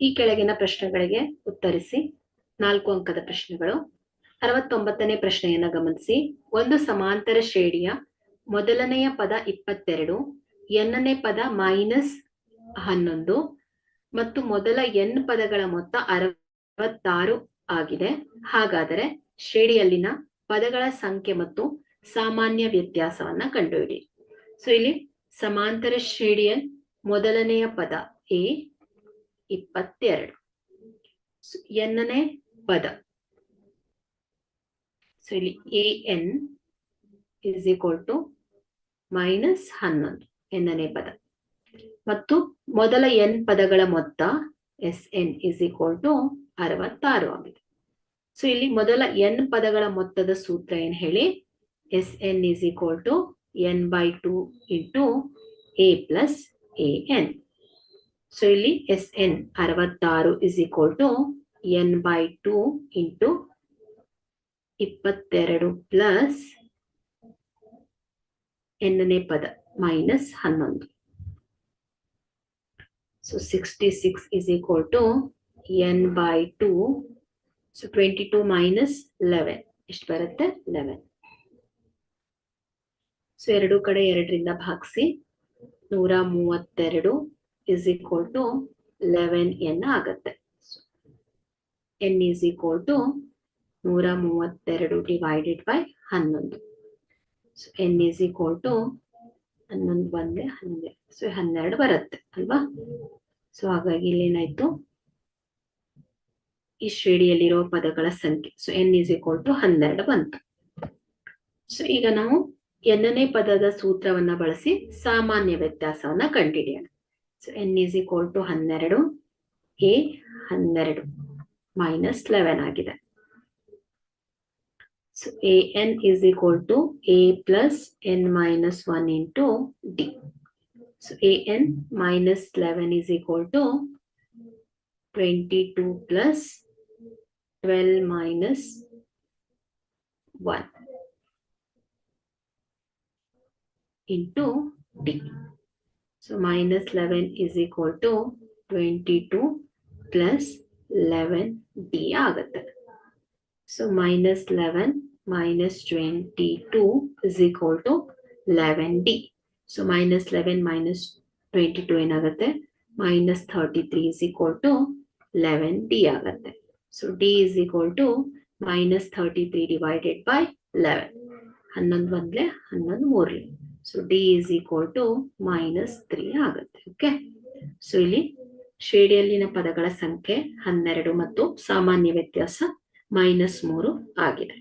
ಈ ಕೆಳಗಿನ ಪ್ರಶ್ನೆಗಳಿಗೆ ಉತ್ತರಿಸಿ. ನಾಲ್ಕು ಅಂಕದ ಪ್ರಶ್ನೆಗಳು. ಅರವತ್ತೊಂಬತ್ತನೇ ಪ್ರಶ್ನೆಯನ್ನ ಗಮನಿಸಿ. ಒಂದು ಸಮಾಂತರ ಶ್ರೇಣಿಯ ಮೊದಲನೆಯ ಪದ ಇಪ್ಪತ್ತೆರಡು ಎನ್ನನೇ ಪದ ಮೈನಸ್ ಹನ್ನೊಂದು ಮತ್ತು ಮೊದಲ ಎನ್ ಪದಗಳ ಮೊತ್ತ ಅರವತ್ತಾರು ಆಗಿದೆ. ಹಾಗಾದರೆ ಶ್ರೇಣಿಯಲ್ಲಿನ ಪದಗಳ ಸಂಖ್ಯೆ ಮತ್ತು ಸಾಮಾನ್ಯ ವ್ಯತ್ಯಾಸವನ್ನ ಕಂಡುಹಿಡಿ. ಸೊ ಇಲ್ಲಿ ಸಮಾಂತರ ಶ್ರೇಣಿಯ ಮೊದಲನೆಯ ಪದ ಎ ಇಪ್ಪತ್ತೆರಡು. ಎನ್ನನೇ ಪದ. ಸೊ ಇಲ್ಲಿ A N is equal to minus ಹನ್ನೊಂದು, ಎನ್ನನೇ ಪದ. ಮತ್ತು ಮೊದಲ ಎನ್ ಪದಗಳ ಮೊತ್ತ S N is equal to ಅರವತ್ತಾರು ಆಗಿದೆ. ಸೊ ಇಲ್ಲಿ ಮೊದಲ ಎನ್ ಪದಗಳ ಮೊತ್ತದ ಸೂತ್ರ ಏನ್ ಹೇಳಿ? S N is equal to N by two into A plus A N so ಇಲ್ಲಿ ಎಸ್ ಎನ್ ಅರವತ್ತಾರು is equal to N by two into ಇಪ್ಪತ್ತೆರಡು ಪ್ಲಸ್ ಎನ್ನನೇ ಪದ ಮೈನಸ್ ಹನ್ನೊಂದು. So sixty six is equal to N by two so twenty two minus eleven ಎಷ್ಟು ಬರುತ್ತೆ? Eleven so ಎರಡು ಕಡೆ ಎರಡರಿಂದ ಭಾಗಿಸಿ ನೂರ ಮೂವತ್ತೆರಡು is equal to eleven N ಆಗತ್ತೆ. ಎನ್ ಈಸ್ ಈಕ್ವಲ್ ಟು ನೂರ ಮೂವತ್ತೆರಡು ಡಿವೈಡೆಡ್ ಬೈ ಹನ್ನೊಂದು. So N is equal to ಹನ್ನೊಂದು ಬಂದ್ರೆ ಹನ್ನೊಂದು. ಸೊ ಹನ್ನೆರಡು ಬರುತ್ತೆ, ಅಲ್ವಾ? ಸೊ ಹಾಗಾಗಿ ಇಲ್ಲಿ ಏನಾಯ್ತು? ಈ ಶ್ರೇಣಿಯಲ್ಲಿರೋ ಪದಗಳ ಸಂಖ್ಯೆ. So N is equal to ಹನ್ನೆರಡು ಬಂತು. ಸೊ ಈಗ ನಾವು ಎನ್ನನೇ ಪದದ ಸೂತ್ರವನ್ನ ಬಳಸಿ ಸಾಮಾನ್ಯ ವ್ಯತ್ಯಾಸವನ್ನ ಕಂಡುಹಿಡಿಯೋಣ. So n is equal to ಹನ್ನೆರಡು. ಎ ಹನ್ನೆರಡು. ಮೈನಸ್ ಲೆವೆನ್ ಆಗಿದೆ. So a n is equal to a plus n minus one into d so a n minus eleven is equal to twenty two plus twelve minus one into d so minus eleven is equal to twenty two plus eleven d ಆಗುತ್ತೆ so minus eleven minus twenty two is equal to eleven d so minus eleven minus twenty two ಏನಾಗುತ್ತೆ minus thirty three is equal to eleven d ಆಗುತ್ತೆ so d is equal to minus thirty three divided by eleven ಹನ್ನೊಂದು ಬಂದ್ಲೆ ಹನ್ನೊಂದು ಮೂರ್ಲಿ so d is equal to minus three ಆಗುತ್ತೆ okay so ಇಲ್ಲಿ ಶ್ರೇಣಿಯಲ್ಲಿನ ಪದಗಳ ಸಂಖ್ಯೆ ಹನ್ನೆರಡು ಮತ್ತು ಸಾಮಾನ್ಯ ವ್ಯತ್ಯಾಸ ಮೈನಸ್ ಮೂರು ಆಗಿದೆ.